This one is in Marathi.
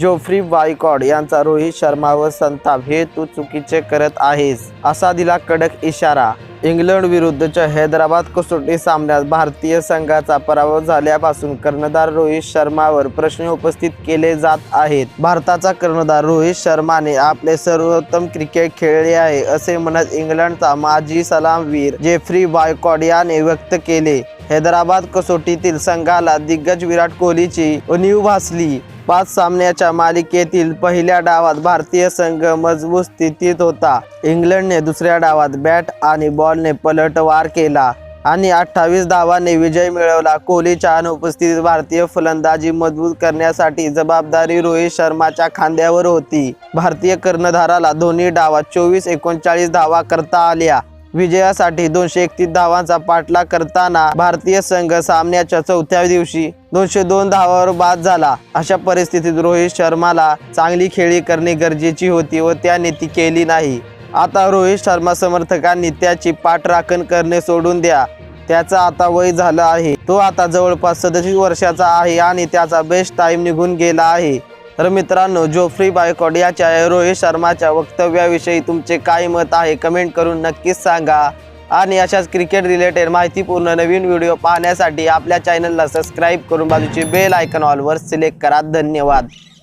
जोफ्री बायकॉड यांचा रोहित शर्मा व संताप हे तू चुकीचे करत आहेस असा दिला कडक इशारा. इंग्लंड विरुद्धच्या हैदराबाद कसोटी सामन्यात भारतीय संघाचा पराभव झाल्यापासून कर्णधार रोहित शर्मावर प्रश्न उपस्थित केले जात आहेत. भारताचा कर्णधार रोहित शर्माने आपले सर्वोत्तम क्रिकेट खेळले आहे असे म्हणत इंग्लंडचा माजी सलामवीर जेफ्री बायकॉड याने व्यक्त केले. हैदराबाद कसोटीतील संघाला दिग्गज विराट कोहलीची उणीव भासली. पाच सामन्याच्या मालिकेतील पहिल्या डावात भारतीय संघ मजबूत स्थितीत होता. इंग्लंडने दुसऱ्या डावात बॅट आणि बॉलने पलटवार केला आणि अठ्ठावीस धावांनी विजय मिळवला. कोहलीच्या अनुपस्थितीत भारतीय फलंदाजी मजबूत करण्यासाठी जबाबदारी रोहित शर्माच्या खांद्यावर होती. भारतीय कर्णधाराला दोन्ही डावात चोवीस एकोणचाळीस धावा करता आल्या. विजयासाठी दोनशे एकतीस धावांचा पाठलाग करताना भारतीय संघ सामन्याच्या चौथ्या दिवशी दोनशे दोन धावावर बाद झाला. अशा परिस्थितीत रोहित शर्माला चांगली खेळी करणे गरजेची होती व त्याने ती केली नाही. आता रोहित शर्मा समर्थकांनी त्याची पाठराखण करणे सोडून द्या. त्याचा आता वय झालं आहे. तो आता जवळपास सदतीस वर्षाचा आहे आणि त्याचा बेस्ट टाइम निघून गेला आहे. तर मित्रांनो जोफ्री बायकॉड याच्या रोहित शर्माच्या वक्तव्याविषयी तुमचे काय मत आहे कमेंट करून नक्कीच सांगा. आणि अशाच क्रिकेट रिलेटेड माहितीपूर्ण नवीन व्हिडिओ पाहण्यासाठी आपल्या चॅनलला सबस्क्राईब करून बाजूची बेल आयकॉन सिलेक्ट करा. धन्यवाद.